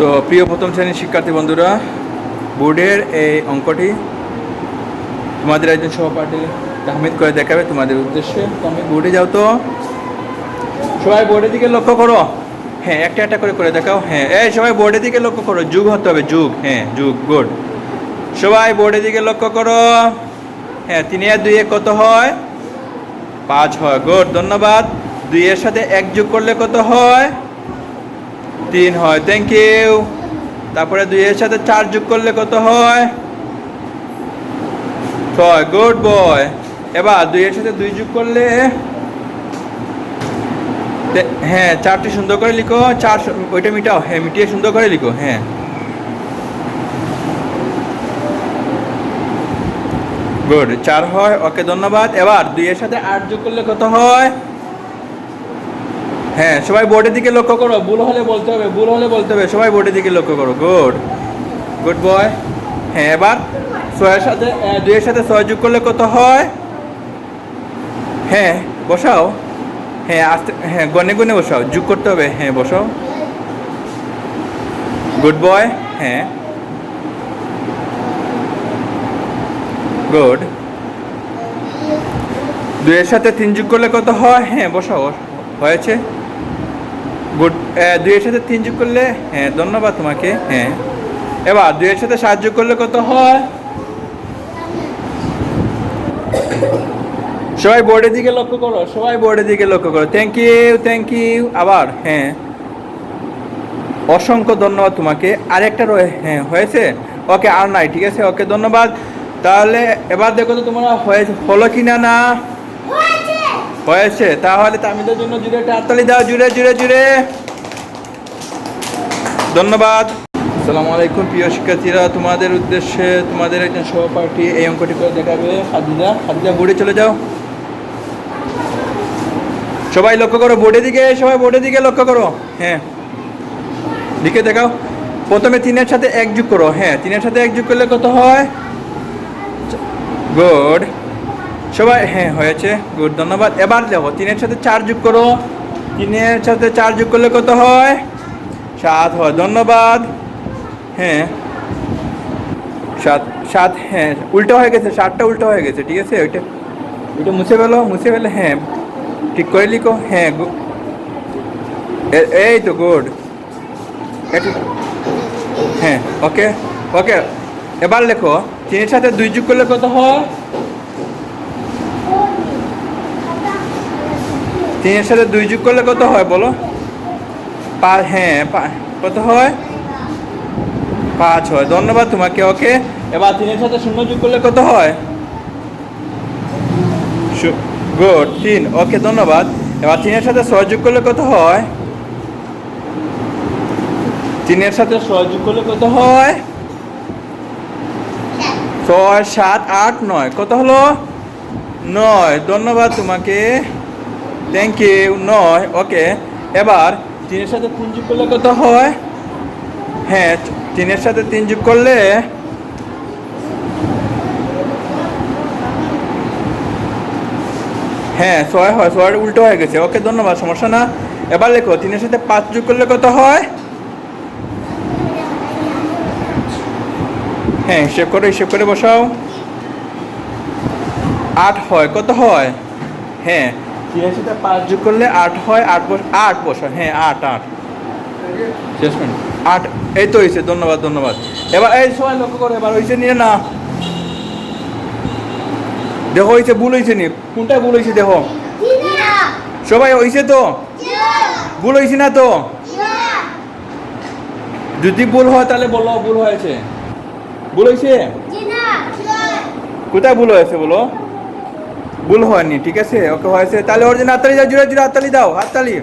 তো প্রিয় প্রথম শ্রেণির শিক্ষার্থী বন্ধুরা, বোর্ডের এই অঙ্কটি তোমাদের একজন সহপাঠী তাহমিদ করে দেখাবে তোমাদের উদ্দেশ্যে। তুমি বোর্ডে যাও তো। সবাই বোর্ডের দিকে লক্ষ্য করো। হ্যাঁ একটা একটা করে করে দেখাও। হ্যাঁ এই সবাই বোর্ডের দিকে লক্ষ্য করো। যুগ হতে হবে, যুগ। হ্যাঁ যুগ গুড সবাই বোর্ডের দিকে লক্ষ্য করো। হ্যাঁ তিন আর দুই কত হয়? পাঁচ হয়, গুড, ধন্যবাদ। দুইয়ের সাথে এক যোগ করলে কত হয়? তিন হয়। থ্যাংক ইউ তারপরে দুইয়ের সাথে চার যোগ করলে কত হয়? ছয়। গুড বয় এবার দুইয়ের সাথে দুই যোগ করলে হ্যাঁ চারটি সুন্দর করে লিখো। চার ওইটা মিটাও। হ্যাঁ মিটিয়ে সুন্দর করে লিখো। হ্যাঁ। গুড চার হয়। ওকে, ধন্যবাদ। এবার দুইয়ের সাথে আট যোগ করলে কত হয়? হ্যাঁ সবাই বোর্ডের দিকে লক্ষ্য করো। ভুল হলে বলতে হবে, ভুল হলে বলতে হবে। সবাই বোর্ডের দিকে লক্ষ্য করো। গুড গুড বয় হ্যাঁ এবার ছয়ের সাথে দুইয়ের সাথে ছয় যোগ করলে কত হয়? হ্যাঁ বসাও। হ্যাঁ আস্তে হ্যাঁ গনে গনে বসাও। যোগ করতে হবে। হ্যাঁ বসাও। গুড বয় হ্যাঁ। গুড দুইয়ের সাথে তিন যোগ করলে কত হয়? হ্যাঁ বসাও। হয়েছে? গুড দুইয়ের সাথে তিন যোগ করলে হ্যাঁ ধন্যবাদ তোমাকে হ্যাঁ এবার, দুইয়ের সাথে সাত যোগ করলে কত হয়? সবাই বোর্ডের দিকে লক্ষ্য করো, সবাই বোর্ডের দিকে লক্ষ্য করো। থ্যাংক ইউ থ্যাংক ইউ আবার হ্যাঁ অসংখ্য ধন্যবাদ তোমাকে। আরেকটা রয়ে হ্যাঁ হয়েছে? ওকে, আর নাই, ঠিক আছে? ওকে, ধন্যবাদ। তাহলে, এবার দেখো তো তোমরা হয়েছে, হলো কি না না? হয়েছে, তাহলে তামিদের জন্য জুড়ে একটা দাও, জুড়ে জুড়ে জুড়ে। ধন্যবাদ। আসসালামু আলাইকুম, প্রিয় শিক্ষার্থীরা। তোমাদের উদ্দেশ্যে তোমাদের একজন সহপাঠী এই অঙ্কটি করে দেখাবে। খাদিজা খাদিজা বোর্ডে চলে যাও। সবাই লক্ষ্য করো বোর্ডের দিকে, সবাই বোর্ডের দিকে লক্ষ্য করো। হ্যাঁ। দিকে দেখাও। প্রথমে তিনের সাথে এক যোগ করো। হ্যাঁ তিনের সাথে এক যোগ করলে কত হয়? গুড সবাই হ্যাঁ হয়েছে। গুড, ধন্যবাদ। এবার দেখো, তিনের সাথে চার যোগ করো। তিনের সাথে চার যোগ করলে কত হয়? সাত হয়, ধন্যবাদ। হ্যাঁ। সাত সাত হ্যাঁ উল্টো হয়ে গেছে, সাতটা উল্টো হয়ে গেছে, ঠিক আছে? ওইটা ওইটা মুছে ফেলো, মুছে ফেলে হ্যাঁ ঠিক করে লিখো হ্যাঁ এই তো, গুড। হ্যাঁ ওকে ওকে। এবার লেখো, তিনের সাথে দুই যোগ করলে কত হয়? তিনের সাথে দুই যোগ করলে কত হয় বলো? পা হ্যাঁ কত হয়? পাঁচ হয়। ধন্যবাদ তোমাকে, ওকে। এবার তিনের সাথে শূন্য যোগ করলে কত হয়? গুড, তিন। ওকে, ধন্যবাদ। এবার তিনের সাথে ছয় যোগ করলে কত হয়? তিনের সাথে ছয় করলে কত হয়? ছয়, সাত, আট, নয়। কত হলো? নয়। ধন্যবাদ তোমাকে। থ্যাংক ইউ নয় ওকে এবার তিনের সাথে তিন যোগ করলে কত হয়? হ্যাঁ তিনের সাথে তিন যোগ করলে হ্যাঁ ছয় হয়, ছয়ের উল্টো হয়ে গেছে। ওকে ধন্যবাদ, সমস্যা না। এবার লেখো, তিনের সাথে পাঁচ যোগ করলে কত হয়? হ্যাঁ হিসেব করে হিসেব করে বসাও। আট হয়, কত হয়? হ্যাঁ সাথে পাঁচ যোগ করলে আট হয় আট বস আট বসা হ্যাঁ আট আট। শেষ মিনিট আট এই তো হয়েছে ধন্যবাদ ধন্যবাদ। এবার এই সময় লক্ষ্য করো এবার হয়েছে নিয়ে না। দেখো হয়েছে ভুল হয়েছে নি কোনটায় ভুল হয়েছে দেখো। সবাই হয়েছে তো? ভুল হয়েছে না তো? যদি ভুল হয় তাহলে বলো ভুল হয়েছে। ভুল হয়েছে? কোথায় ভুল হয়েছে বলো? ভুল হয়নি, ঠিক আছে? ওকে হয়েছে, তাহলে ওর জন্য হাততালি দাও, জুড়ে জুড়ে হাততালি দাও, হাততালি।